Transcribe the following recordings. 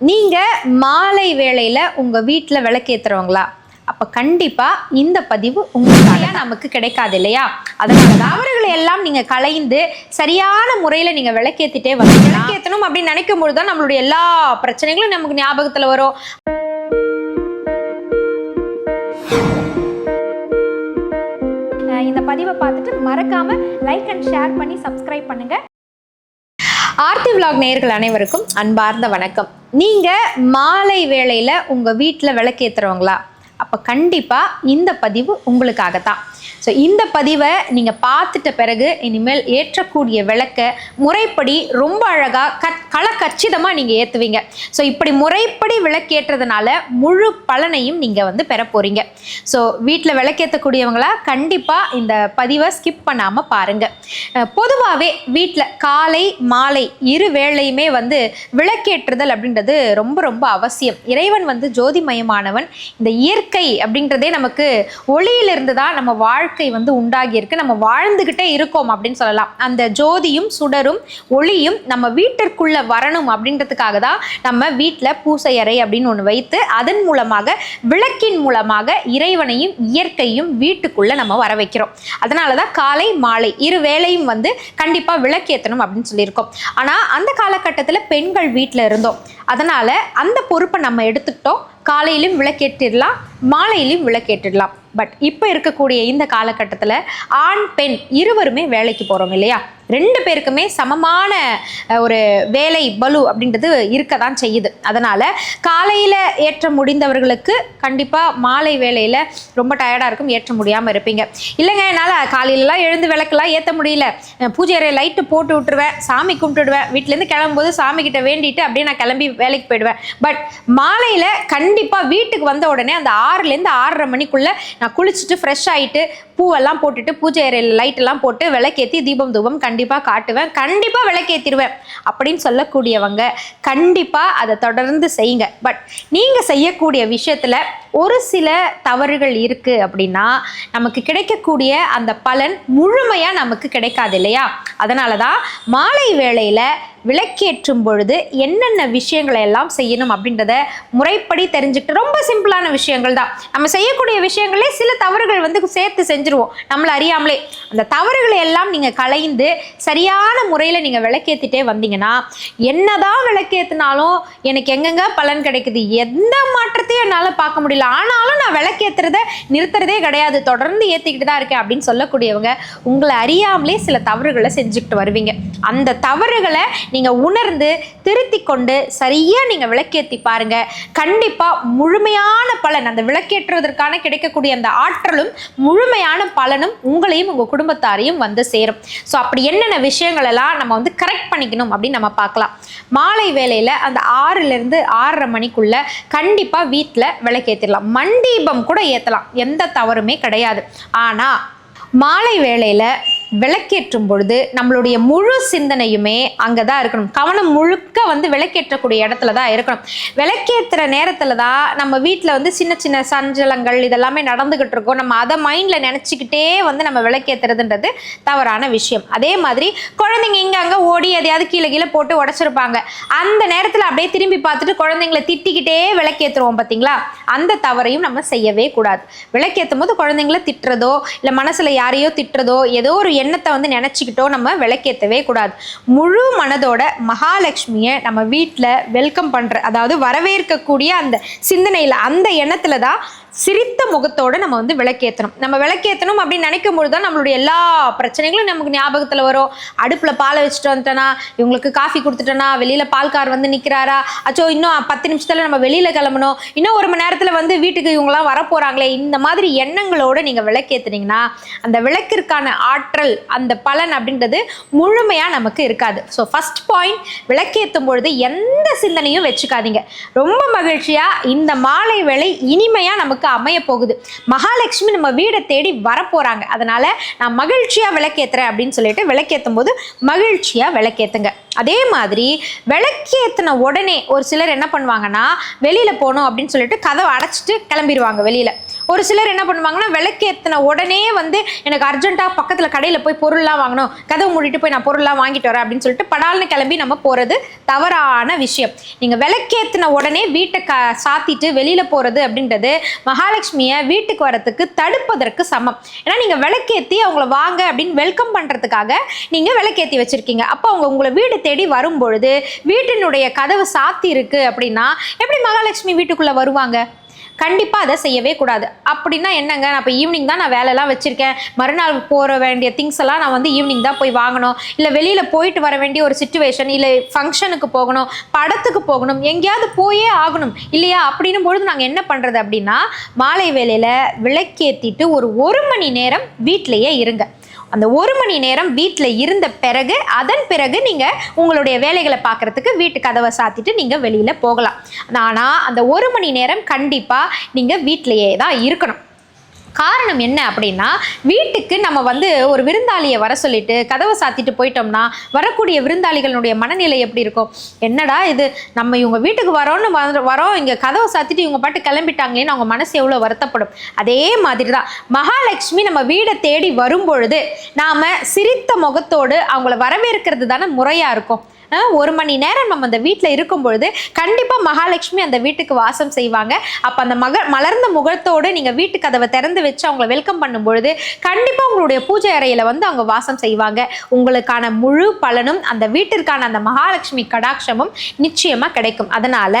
நீங்கள் மாலை வேளையில் உங்கள் வீட்டில் விளக்கேற்றுறவங்களா அப்போ கண்டிப்பாக இந்த பதிவு உங்களுக்காக நமக்கு கிடைக்காது இல்லையா? அதனால் தவறுகளை எல்லாம் நீங்கள் களைந்து சரியான முறையில் நீங்கள் விளக்கேற்றிட்டே வந்து விளக்கேற்றணும் அப்படின்னு நினைக்கும் பொழுது தான் நம்மளுடைய எல்லா பிரச்சனைகளும் நமக்கு ஞாபகத்தில் வரும். இந்த பதிவை பார்த்துட்டு மறக்காமல் லைக் அண்ட் ஷேர் பண்ணி சப்ஸ்கிரைப் பண்ணுங்கள் ஆர்த்தி விலாக் நேயர்கள் அனைவருக்கும் அன்பார்ந்த வணக்கம். நீங்கள் மாலை வேளையில் உங்கள் வீட்டில் விளக்கேற்றுறவங்களா அப்போ கண்டிப்பாக இந்த பதிவு உங்களுக்காகத்தான். ஸோ இந்த பதிவை நீங்கள் பார்த்துட்ட பிறகு இனிமேல் ஏற்றக்கூடிய விளக்க முறைப்படி ரொம்ப அழகாக க கள கச்சிதமாக நீங்கள் ஏற்றுவீங்க ஸோ இப்படி முறைப்படி விளக்கேற்றதுனால முழு பலனையும் நீங்கள் வந்து பெற போகிறீங்க ஸோ வீட்டில் விளக்கேற்றக்கூடியவங்களா கண்டிப்பாக இந்த பதிவை ஸ்கிப் பண்ணாமல் பாருங்கள் பொதுவாகவே வீட்டில் காலை மாலை இரு வேளையுமே வந்து விளக்கேற்றுதல் அப்படின்றது ரொம்ப ரொம்ப அவசியம். இறைவன் வந்து ஜோதிமயமானவன். இந்த இயற்கை அப்படின்றதே நமக்கு ஒளியிலிருந்து தான் நம்ம வாழ் வாழ்க்கை வந்து உண்டாகியிருக்கு. நம்ம வாழ்ந்துக்கிட்டே இருக்கோம் அப்படின்னு சொல்லலாம். அந்த ஜோதியும் சுடரும் ஒளியும் நம்ம வீட்டிற்குள்ள வரணும் அப்படின்றதுக்காக தான் நம்ம வீட்டில் பூசை அறை அப்படின்னு ஒன்று வைத்து அதன் மூலமாக விளக்கின் மூலமாக இறைவனையும் இயற்கையும் வீட்டுக்குள்ளே நம்ம வர வைக்கிறோம். அதனால தான் காலை மாலை இரு வேளையும் வந்து கண்டிப்பாக விளக்கேற்றணும் அப்படின்னு சொல்லியிருக்கோம். ஆனால் அந்த காலகட்டத்தில் பெண்கள் வீட்டில் இருந்தோம். அதனால் அந்த பொறுப்பை நம்ம எடுத்துக்கிட்டோம். காலையிலும் விளக்கேற்றிடலாம் மாலையிலும் விளக்கேற்றிடலாம். பட் இப்போ இருக்கக்கூடிய இந்த காலகட்டத்தில் ஆண் பெண் இருவருமே வேலைக்கு போகிறோம் இல்லையா? ரெண்டு பேருக்குமே சமமான ஒரு வேலை பலு அப்படின்றது இருக்க தான் செய்யுது. அதனால் காலையில் ஏற்ற முடிந்தவர்களுக்கு கண்டிப்பாக மாலை வேலையில் ரொம்ப டயர்டாக இருக்கும் ஏற்ற முடியாமல் இருப்பீங்க. இல்லைங்க என்னால் காலையிலலாம் எழுந்து விளக்கெல்லாம் ஏற்ற முடியல. பூஜை அறை லைட்டு போட்டு விட்டுருவேன் சாமி கும்பிட்டுடுவேன். வீட்டிலேருந்து கிளம்பும்போது சாமி கிட்ட வேண்டிட்டு அப்படியே நான் கிளம்பி வேலைக்கு போயிடுவேன். பட் மாலையில் கண்டிப்பாக வீட்டுக்கு வந்த உடனே அந்த ஆறுலேருந்து ஆறரை மணிக்குள்ளே நான் குளிச்சுட்டு ஃப்ரெஷ் ஆகிட்டு பூவெல்லாம் போட்டுட்டு பூஜை அறையில் லைட்டெல்லாம் போட்டு விளக்கேற்றி தீபம் தூபம் கண்டிப்பாக காட்டுவேன் கண்டிப்பாக விளக்கேற்றிடுவேன் அப்படின்னு சொல்லக்கூடியவங்க கண்டிப்பாக அதை தொடர்ந்து செய்யுங்க. பட் நீங்கள் செய்யக்கூடிய விஷயத்தில் ஒரு சில தவறுகள் இருக்குது அப்படின்னா நமக்கு கிடைக்கக்கூடிய அந்த பலன் முழுமையாக நமக்கு கிடைக்காது இல்லையா? அதனால தான் மாலை வேளையில் விளக்கேற்றும் பொழுது என்னென்ன விஷயங்களை எல்லாம் செய்யணும் அப்படின்றத முறைப்படி தெரிஞ்சுக்கிட்டு ரொம்ப சிம்பிளான விஷயங்கள் தான் நம்ம செய்யக்கூடிய விஷயங்களே சில தவறுகள் வந்து சேர்த்து செஞ்சுருவோம். நம்மளை அறியாமலே. அந்த தவறுகளை எல்லாம் நீங்கள் களைந்து சரியான முறையில் நீங்கள் விளக்கேற்றிட்டே வந்தீங்கன்னா என்னதான் விளக்கேற்றினாலும் எனக்கு எங்கெங்க பலன் கிடைக்குது? எந்த மாற்றத்தையும் என்னால் பார்க்க முடியல. ஆனாலும் நான் விளக்கேற்றுறத நிறுத்துறதே கிடையாது. தொடர்ந்து ஏற்றிக்கிட்டு தான் இருக்கேன் அப்படின்னு சொல்லக்கூடியவங்க உங்களை அறியாமலே சில தவறுகளை செஞ்சுக்கிட்டு வருவீங்க. அந்த தவறுகளை நீங்கள் உணர்ந்து திருத்தி கொண்டு சரியாக நீங்கள் விளக்கேற்றி பாருங்க. கண்டிப்பாக முழுமையான பலன் அந்த விளக்கேற்றுவதற்கான கிடைக்கக்கூடிய அந்த ஆற்றலும் முழுமையான பலனும் உங்களையும் உங்கள் குடும்பத்தாரையும் வந்து சேரும். ஸோ அப்படி என்னென்ன விஷயங்கள் எல்லாம் நம்ம வந்து கரெக்ட் பண்ணிக்கணும் அப்படின்னு நம்ம பார்க்கலாம். மாலை வேளையில் அந்த ஆறுலேருந்து ஆறரை மணிக்குள்ள கண்டிப்பாக வீட்டில் விளக்கேற்றிடலாம் மண்டீபம் கூட ஏற்றலாம் எந்த தவறுமே கிடையாது. ஆனால் மாலை வேளையில் விளக்கேற்றும் பொழுது நம்மளுடைய முழு சிந்தனையுமே அங்கே தான் இருக்கணும். கவனம் முழுக்க வந்து விளக்கேற்றக்கூடிய இடத்துல தான் இருக்கணும். விளக்கேற்றுற நேரத்தில் தான் நம்ம வீட்டில் வந்து சின்ன சின்ன சஞ்சலங்கள் இதெல்லாமே நடந்துக்கிட்டு இருக்கோம். நம்ம அதை மைண்டில் நினச்சிக்கிட்டே வந்து நம்ம விளக்கேற்றுறதுன்றது தவறான விஷயம். அதே மாதிரி குழந்தைங்க இங்கே அங்கே ஓடி எதையாவது கீழே கீழே போட்டு உடச்சிருப்பாங்க. அந்த நேரத்தில் அப்படியே திரும்பி பார்த்துட்டு குழந்தைங்கள திட்டிக்கிட்டே விளக்கேற்றுருவோம் பார்த்தீங்களா அந்த தவறையும் நம்ம செய்யவே கூடாது. விளக்கேற்றும் போது குழந்தைங்கள திட்டுறதோ இல்லை மனசில் யாரையோ திட்டுறதோ ஏதோ ஒரு எண்ணத்தை வந்து நினச்சிக்கிட்டோ நம்ம விளக்கேற்றவே கூடாது. முழு மனதோட மகாலட்சுமியை நம்ம வீட்டில் வெல்கம் பண்ணுற அதாவது வரவேற்கக்கூடிய அந்த சிந்தனையில் அந்த எண்ணத்தில் தான் சிரித்த முகத்தோடு நம்ம வந்து விளக்கேற்றணும் நம்ம விளக்கேற்றணும் அப்படின்னு நினைக்கும் பொழுது தான் நம்மளுடைய எல்லா பிரச்சனைகளும் நமக்கு ஞாபகத்தில் வரும். அடுப்பில் பாலை வச்சுட்டு வந்துட்டோன்னா இவங்களுக்கு காஃபி கொடுத்துட்டோன்னா வெளியில் பால்கார் வந்து நிற்கிறாரா அச்சோ இன்னும் பத்து நிமிஷத்தில் நம்ம வெளியில் கிளம்பணும். இன்னும் ஒரு மணி நேரத்தில் வந்து வீட்டுக்கு இவங்களாம் வரப்போகிறாங்களே இந்த மாதிரி எண்ணங்களோடு நீங்கள் விளக்கேற்றுனீங்கன்னா அந்த விளக்கிற்கான ஆற்றல் அந்த பலன் அப்படின்றது முழுமையாக நமக்கு இருக்காது. ஸோ ஃபஸ்ட் பாயிண்ட் விளக்கேற்றும் பொழுது எந்த சிந்தனையும் வச்சுக்காதீங்க. ரொம்ப மகிழ்ச்சியாக இந்த மாலை வேலை இனிமையாக நமக்கு அமைய போகுது. மகாலட்சுமி நம்ம வீடை தேடி வரப்போகிறாங்க அதனால் நான் மகிழ்ச்சியாக விளக்கேற்றுறேன் அப்படின்னு சொல்லிட்டு விளக்கேற்றும் போது மகிழ்ச்சியாக விளக்கேற்றுங்க அதே மாதிரி விளக்கேற்றின உடனே ஒரு சிலர் என்ன பண்ணுவாங்கன்னா வெளியில் போகணும் அப்படின்னு சொல்லிட்டு கதவை அடைச்சிட்டு கிளம்பிடுவாங்க வெளியில். ஒரு சிலர் என்ன பண்ணுவாங்கன்னா விளக்கேற்றின உடனே வந்து எனக்கு அர்ஜென்ட்டாக பக்கத்தில் கடையில் போய் பொருள்லாம் வாங்கணும். கதவு மூடிட்டு போய் நான் பொருள்லாம் வாங்கிட்டு வரேன் அப்படின்னு சொல்லிட்டு படால்னு கிளம்பி நம்ம போகிறது தவறான விஷயம். நீங்கள் விளக்கேற்றின உடனே வீட்டை க சாத்திட்டு வெளியில் போகிறது அப்படின்றது மகாலட்சுமியை வீட்டுக்கு வரத்துக்கு தடுப்பதற்கு சமம். ஏன்னா நீங்கள் விளக்கேற்றி அவங்கள வாங்க அப்படின்னு வெல்கம் பண்ணுறதுக்காக நீங்கள் விளக்கேற்றி வச்சுருக்கீங்க. அப்போ அவங்க உங்களை வீடு தேடி வரும்பொழுது வீட்டினுடைய கதவு சாத்தி இருக்கு அப்படின்னா எப்படி மகாலட்சுமி வீட்டுக்குள்ளே வருவாங்க? கண்டிப்பாக அதை செய்யவே கூடாது. அப்படின்னா என்னங்க? நான் இப்போ ஈவினிங் தான் நான் வேலைலாம் வச்சுருக்கேன். மறுநாள் போகிற வேண்டிய திங்ஸ் எல்லாம் நான் வந்து ஈவினிங் தான் போய் வாங்கணும். இல்லை வெளியில் போயிட்டு வர வேண்டிய ஒரு சுச்சுவேஷன் இல்லை ஃபங்க்ஷனுக்கு போகணும் படத்துக்கு போகணும் எங்கேயாவது போயே ஆகணும் இல்லையா? அப்படின்னும் பொழுது நாங்கள் என்ன பண்ணுறது அப்படின்னா மாலை வேலையில் விளக்கேற்றிட்டு ஒரு ஒரு மணி நேரம் வீட்டிலேயே இருங்க. அந்த ஒரு மணி நேரம் வீட்டில் இருந்த பிறகு அதன் பிறகு நீங்கள் உங்களுடைய வேலைகளை பார்க்குறதுக்கு வீட்டு கதவை சாத்திட்டு நீங்கள் வெளியில் போகலாம். ஆனால் அந்த ஒரு மணி நேரம் கண்டிப்பாக நீங்கள் வீட்டிலையே தான் இருக்கணும். காரணம் என்ன அப்படின்னா வீட்டுக்கு நம்ம வந்து ஒரு விருந்தாளியை வர சொல்லிட்டு கதவை சாத்திட்டு போயிட்டோம்னா வரக்கூடிய விருந்தாளிகளுடைய மனநிலை எப்படி இருக்கும்? என்னடா இது நம்ம இவங்க வீட்டுக்கு வரோன்னு வரோம் இங்கே கதவை சாத்திட்டு இவங்க பாட்டு கிளம்பிட்டாங்களேன்னு அவங்க மனசு எவ்வளோ வருத்தப்படும். அதே மாதிரி தான் மகாலட்சுமி நம்ம வீடை தேடி வரும்பொழுது நாம் சிரித்த முகத்தோடு அவங்கள வரவேற்கிறது தானே முறையாக இருக்கும். ஒரு மணி நேரம் நம்ம அந்த வீட்டில் இருக்கும் பொழுது கண்டிப்பாக மகாலட்சுமி அந்த வீட்டுக்கு வாசம் செய்வாங்க. அப்போ அந்த மக மலர்ந்த முகத்தோடு நீங்கள் வீட்டு கதவை திறந்து வச்சு அவங்கள வெல்கம் பண்ணும்பொழுது கண்டிப்பாக உங்களுடைய பூஜை அறையில் வந்து அவங்க வாசம் செய்வாங்க. உங்களுக்கான முழு பலனும் அந்த வீட்டிற்கான அந்த மகாலட்சுமி கடாட்சமும் நிச்சயமாக கிடைக்கும். அதனால்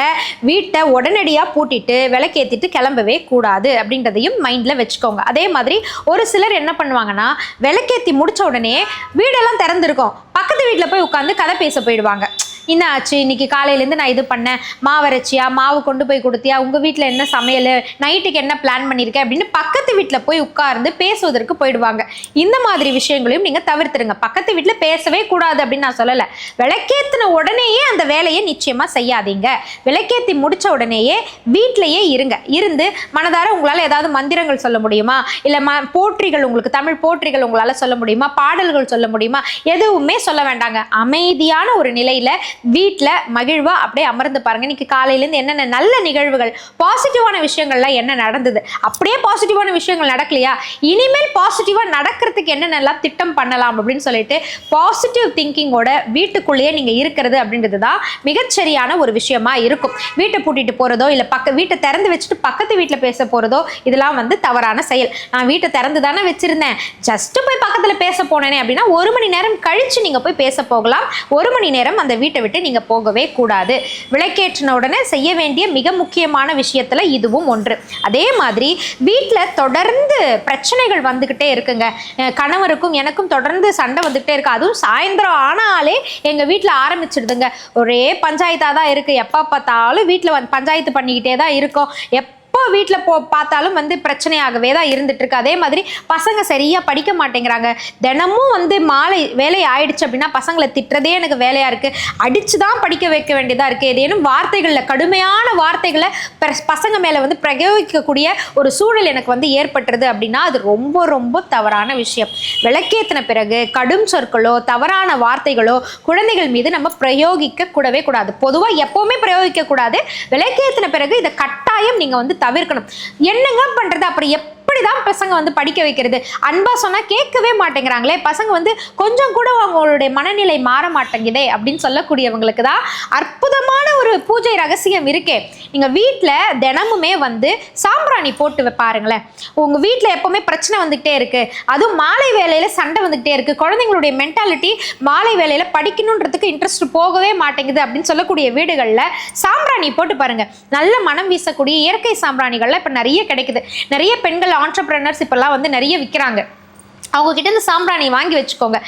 வீட்டை உடனடியாக பூட்டிட்டு விளக்கேற்றிட்டு கிளம்பவே கூடாது அப்படின்றதையும் மைண்டில் வச்சுக்கோங்க. அதே மாதிரி ஒரு சிலர் என்ன பண்ணுவாங்கன்னா விளக்கேற்றி முடித்த உடனே வீடெல்லாம் திறந்துருக்கும். பக்கத்து வீட்டில் போய் உட்காந்து கதை பேச போயிடுவாங்க. என்ன ஆச்சு இன்னைக்கு காலையிலேருந்து நான் இது பண்ணேன். மாவரைச்சியா? மாவு கொண்டு போய் கொடுத்தியா? உங்கள் வீட்டில் என்ன சமையல்? நைட்டுக்கு என்ன பிளான் பண்ணியிருக்கேன் அப்படின்னு பக்கத்து வீட்டில் போய் உட்கார்ந்து பேசுவதற்கு போயிடுவாங்க. இந்த மாதிரி விஷயங்களையும் நீங்கள் தவிர்த்துடுங்க பக்கத்து வீட்டில் பேசவே கூடாது அப்படின்னு நான் சொல்லலை. விளக்கேற்றின உடனேயே அந்த வேலையை நிச்சயமாக செய்யாதீங்க. விளக்கேற்றி முடித்த உடனேயே வீட்டிலையே இருங்க. இருந்து மனதார உங்களால் ஏதாவது மந்திரங்கள் சொல்ல முடியுமா? இல்லை ம போற்றிகள் உங்களுக்கு தமிழ் போற்றிகள் உங்களால் சொல்ல முடியுமா? பாடல்கள் சொல்ல முடியுமா? எதுவுமே சொல்ல வேண்டாங்க. அமைதியான ஒரு நிலையில் வீட்டில் மகிழ்வாக அப்படியே அமர்ந்து பாருங்க. இன்னைக்கு காலையிலேருந்து என்னென்ன நல்ல நிகழ்வுகள் பாசிட்டிவான விஷயங்கள்லாம் என்ன நடந்தது? அப்படியே பாசிட்டிவான விஷயங்கள் நடக்கலையா? இனிமேல் பாசிட்டிவாக நடக்கிறதுக்கு என்னென்னலாம் திட்டம் பண்ணலாம் அப்படின்னு சொல்லிட்டு பாசிட்டிவ் திங்கிங்கோட வீட்டுக்குள்ளேயே நீங்கள் இருக்கிறது அப்படின்றது தான் மிகச்சரியான ஒரு விஷயமா இருக்கும். வீட்டை பூட்டிட்டு போகிறதோ இல்லை பக்க வீட்டை திறந்து வச்சுட்டு பக்கத்து வீட்டில் பேச போகிறதோ இதெல்லாம் வந்து தவறான செயல். நான் வீட்டை திறந்து தானே வச்சுருந்தேன். ஜஸ்ட்டு போய் பக்கத்தில் பேச போனேனே அப்படின்னா ஒரு மணி நேரம் கழித்து நீங்கள் போய் பேச போகலாம். ஒரு மணி நேரம் அந்த வீட்டை விட்டு நீங்கள் போகவே கூடாது. விளக்கேற்றின உடனே செய்ய வேண்டிய மிக முக்கியமான விஷயத்தில் இதுவும் ஒன்று. அதே மாதிரி வீட்டில் தொடர்ந்து பிரச்சனைகள் வந்துக்கிட்டே இருக்குங்க. கணவருக்கும் எனக்கும் தொடர்ந்து சண்டை வந்துக்கிட்டே இருக்கு. அதுவும் சாயந்தரம் ஆனாலே எங்கள் வீட்டில் ஆரம்பிச்சிடுதுங்க. ஒரே பஞ்சாயத்தாக தான் இருக்குது எப்போ பார்த்தாலும் வீட்டில் வந்து பஞ்சாயத்து பண்ணிக்கிட்டே தான் இருக்கோம். எப் எப்போ வீட்டில் போ பார்த்தாலும் வந்து பிரச்சனையாகவே தான் இருந்துட்டு இருக்கு அதே மாதிரி பசங்க சரியாக படிக்க மாட்டேங்கிறாங்க. தினமும் வந்து மாலை வேலை ஆயிடுச்சு அப்படின்னா பசங்களை திட்டுறதே எனக்கு வேலையாக இருக்குது அடித்து தான் படிக்க வைக்க வேண்டியதாக இருக்குது ஏதேனும் வார்த்தைகளில் கடுமையான வார்த்தைகளை பசங்க மேலே வந்து பிரயோகிக்கக்கூடிய ஒரு சூழல் எனக்கு வந்து ஏற்பட்டுருது அப்படின்னா அது ரொம்ப ரொம்ப தவறான விஷயம். விளக்கேற்றின பிறகு கடும் சொற்களோ தவறான வார்த்தைகளோ குழந்தைகள் மீது நம்ம பிரயோகிக்க கூடவே கூடாது. பொதுவாக எப்போவுமே பிரயோகிக்க கூடாது. விளக்கேற்றின பிறகு இதை கட்டாயம் நீங்கள் வந்து தவிர்க்கணும். என்னங்க பண்ணுறது அப்படி எப்படி தான் பசங்க வந்து படிக்க வைக்கிறது. அன்பா சொன்னால் கேட்கவே மாட்டேங்கிறாங்களே. பசங்க வந்து கொஞ்சம் கூட அவங்களுடைய மனநிலை மாற மாட்டேங்குதே அப்படின்னு சொல்லக்கூடியவங்களுக்கு தான் அற்புதமான ஒரு பூஜை ரகசியம் இருக்கே. நீங்கள் வீட்டில் தினமுமே வந்து சாம்பிராணி போட்டு பாருங்களேன். உங்கள் வீட்டில் எப்போவுமே பிரச்சனை வந்துக்கிட்டே இருக்கு. அதுவும் மாலை வேலையில் சண்டை வந்துக்கிட்டே இருக்கு. குழந்தைங்களுடைய மென்டாலிட்டி மாலை வேலையில் படிக்கணுன்றதுக்கு இன்ட்ரெஸ்ட் போகவே மாட்டேங்குது அப்படின்னு சொல்லக்கூடிய வீடுகளில் சாம்பிராணி போட்டு பாருங்க. நல்ல மனம் வீசக்கூடிய இயற்கை சாம்பிராணிகள்லாம் இப்போ நிறைய கிடைக்குது. நிறைய பெண்கள் ஆண்டர்பிரனர்ஸ் இப்போல்லாம் வந்து நிறைய விற்கிறாங்க அவங்க கிட்ட சாம்பிராணி வாங்கி வச்சுக்கோங்க.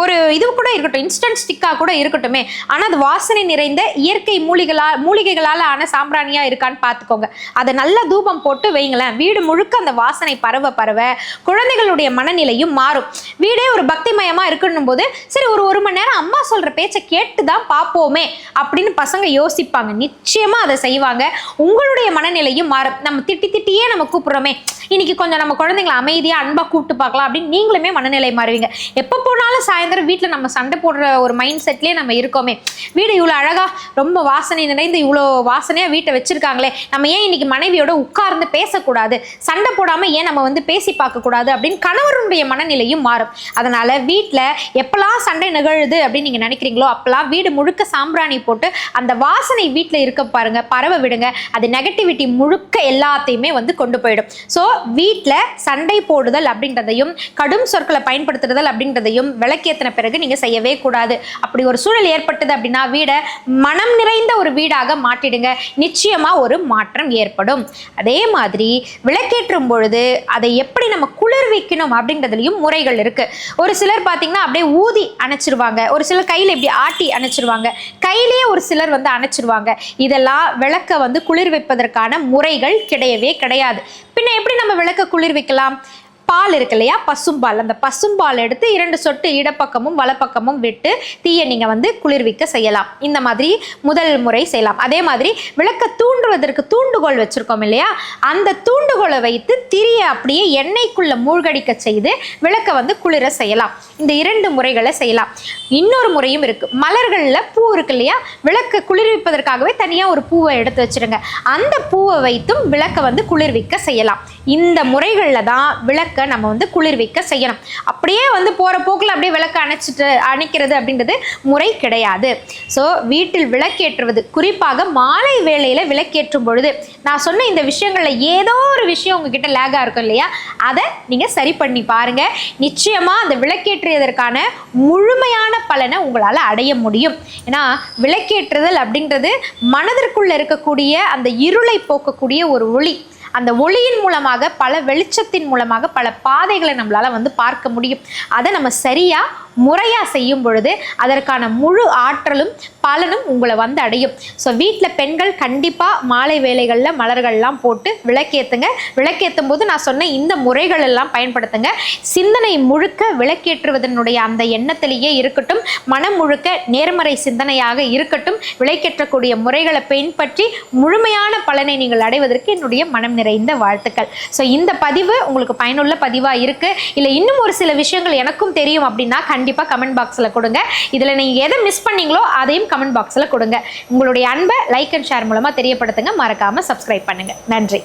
ஒரு இது கூட இருக்கட்டும் இன்ஸ்டன்ட் ஸ்டிக்காக கூட இருக்கட்டுமே. ஆனால் அது வாசனை நிறைந்த இயற்கை மூலிகளா மூலிகைகளால் ஆன சாம்பிராணியாக இருக்கான்னு பார்த்துக்கோங்க அதை நல்ல தூபம் போட்டு வைங்களேன். வீடு முழுக்க அந்த வாசனை பரவ பரவ குழந்தைகளுடைய மனநிலையும் மாறும். வீடே ஒரு பக்திமயமாக இருக்கணும் போது சரி ஒரு ஒரு மணி நேரம் அம்மா சொல்கிற பேச்சை கேட்டு தான் பார்ப்போமே அப்படின்னு பசங்க யோசிப்பாங்க. நிச்சயமாக அதை செய்வாங்க. உங்களுடைய மனநிலையும் மாறும். நம்ம திட்டி திட்டியே நம்ம கூப்பிட்றோமே. இன்னைக்கு கொஞ்சம் நம்ம குழந்தைங்களை அமைதியாக அன்பாக கூப்பிட்டு பார்க்கலாம் அப்படின்னு நீங்களுமே மனநிலை மாறுவீங்க. எப்போ போனாலும் சாயந்தரம் வீட்டில் நம்ம சண்டை போடுற ஒரு மைண்ட் செட்லேயே நம்ம இருக்கோமே. வீடு இவ்வளோ அழகா ரொம்ப வாசனை நிறைந்து இவ்வளோ வாசனையாக வீட்டை வச்சிருக்காங்களே. நம்ம ஏன் இன்னைக்கு மனைவியோட உட்கார்ந்து பேசக்கூடாது? சண்டை போடாமல் ஏன் நம்ம வந்து பேசி பார்க்கக்கூடாது? அப்படின்னு கணவருடைய மனநிலையும் மாறும். அதனால வீட்டில் எப்பெல்லாம் சண்டை நிகழுது அப்படின்னு நீங்கள் நினைக்கிறீங்களோ அப்பெல்லாம் வீடு முழுக்க சாம்பிராணி போட்டு அந்த வாசனை வீட்டில் இருக்க பாருங்க பரவ விடுங்க. அது நெகட்டிவிட்டி முழுக்க எல்லாத்தையுமே வந்து கொண்டு போயிடும். ஸோ வீட்டில் சண்டை போடுதல் அப்படின்றதையும் கடும் சொற்களை பயன்படுத்துறதல் அப்படின்றதையும் விளக்கேற்றின பிறகு நீங்கள் செய்யவே கூடாது. அப்படி ஒரு சூழல் ஏற்பட்டது அப்படின்னா வீடை மனம் நிறைந்த ஒரு வீடாக மாற்றிடுங்க. நிச்சயமாக ஒரு மாற்றம் ஏற்படும். அதே மாதிரி விளக்கேற்றும் பொழுது அதை எப்படி நம்ம குளிர்விக்கணும் அப்படின்றதுலையும் முறைகள் இருக்குது ஒரு சிலர் பார்த்தீங்கன்னா அப்படியே ஊதி அணைச்சிருவாங்க. ஒரு சிலர் கையில் இப்படி ஆட்டி அணைச்சிருவாங்க. கையிலேயே ஒரு சிலர் வந்து அணைச்சிருவாங்க. இதெல்லாம் விளக்க வந்து குளிர் வைப்பதற்கான முறைகள் கிடையவே கிடையாது. பின்ன எப்படி நம்ம விளக்க குளிர் வைக்கலாம்? பால் இருக்கு இல்லையா? பசும்பால் அந்த பசும்பால் எடுத்து இரண்டு சொட்டு இடப்பக்கமும் வலப்பக்கமும் விட்டு தீயை நீங்கள் வந்து குளிர்விக்க செய்யலாம். இந்த மாதிரி முதல் முறை செய்யலாம். அதே மாதிரி விளக்க தூண்டுவதற்கு தூண்டுகோல் வச்சுருக்கோம் இல்லையா? அந்த தூண்டுகோலை வைத்து திரியை அப்படியே எண்ணெய்க்குள்ளே மூழ்கடிக்க செய்து விளக்க வந்து குளிர செய்யலாம். இந்த இரண்டு முறைகளை செய்யலாம். இன்னொரு முறையும் இருக்குது மலர்களில் பூ இருக்கு இல்லையா? விளக்க குளிர்விப்பதற்காகவே தனியாக ஒரு பூவை எடுத்து வச்சுருங்க. அந்த பூவை வைத்தும் விளக்கை வந்து குளிர்விக்க செய்யலாம். இந்த முறைகளில் தான் விளக்க நம்ம வந்து குளிர்விக்க செய்யணும். அப்படியே வந்து போகிற போக்கில் அப்படியே விளக்க அணைச்சிட்டு அணைக்கிறது அப்படின்றது முறை கிடையாது. ஸோ வீட்டில் விளக்கேற்றுவது குறிப்பாக மாலை வேளையில் விளக்கேற்றும் பொழுது நான் சொன்ன இந்த விஷயங்களில் ஏதோ ஒரு விஷயம் உங்ககிட்ட லேகாக இருக்கும் இல்லையா? அதை நீங்கள் சரி பண்ணி பாருங்கள் நிச்சயமாக அந்த விளக்கேற்றியதற்கான முழுமையான பலனை உங்களால் அடைய முடியும். ஏன்னா விளக்கேற்றுதல் அப்படின்றது மனதிற்குள்ளே இருக்கக்கூடிய அந்த இருளை போக்கக்கூடிய ஒரு ஒளி. அந்த ஒளியின் மூலமாக பல வெளிச்சத்தின் மூலமாக பல பாதைகளை நம்மளால் வந்து பார்க்க முடியும். அதை நம்ம சரியாக முறையாக செய்யும் பொழுது அதற்கான முழு ஆற்றலும் பலனும் உங்களை வந்து அடையும். ஸோ வீட்டில் பெண்கள் கண்டிப்பாக மாலை வேலைகளில் மலர்கள்லாம் போட்டு விளக்கேற்றுங்க விளக்கேற்றும் போது நான் சொன்ன இந்த முறைகள் எல்லாம் பயன்படுத்துங்க. சிந்தனை முழுக்க விளக்கேற்றுவதனுடைய அந்த எண்ணத்திலேயே இருக்கட்டும் மனம் முழுக்க நேர்மறை சிந்தனையாக இருக்கட்டும் விளக்கேற்றக்கூடிய முறைகளை பின்பற்றி முழுமையான பலனை நீங்கள் அடைவதற்கு என்னுடைய மனம் நிறைந்த வாழ்த்துக்கள். ஸோ இந்த பதிவு உங்களுக்கு பயனுள்ள பதிவாக இருக்குது இல்லை இன்னும் ஒரு சில விஷயங்கள் எனக்கும் தெரியும் அப்படின்னா கண்டிப்பாக கமெண்ட் பாக்ஸில் கொடுங்க. இதில் நீங்கள் எதை மிஸ் பண்ணீங்களோ அதையும் கமெண்ட் பாக்ஸில் கொடுங்க. உங்களுடைய அன்பை லைக் அண்ட் ஷேர் மூலமாக தெரியப்படுத்துங்க. மறக்காமல் சப்ஸ்கிரைப் பண்ணுங்கள் நன்றி.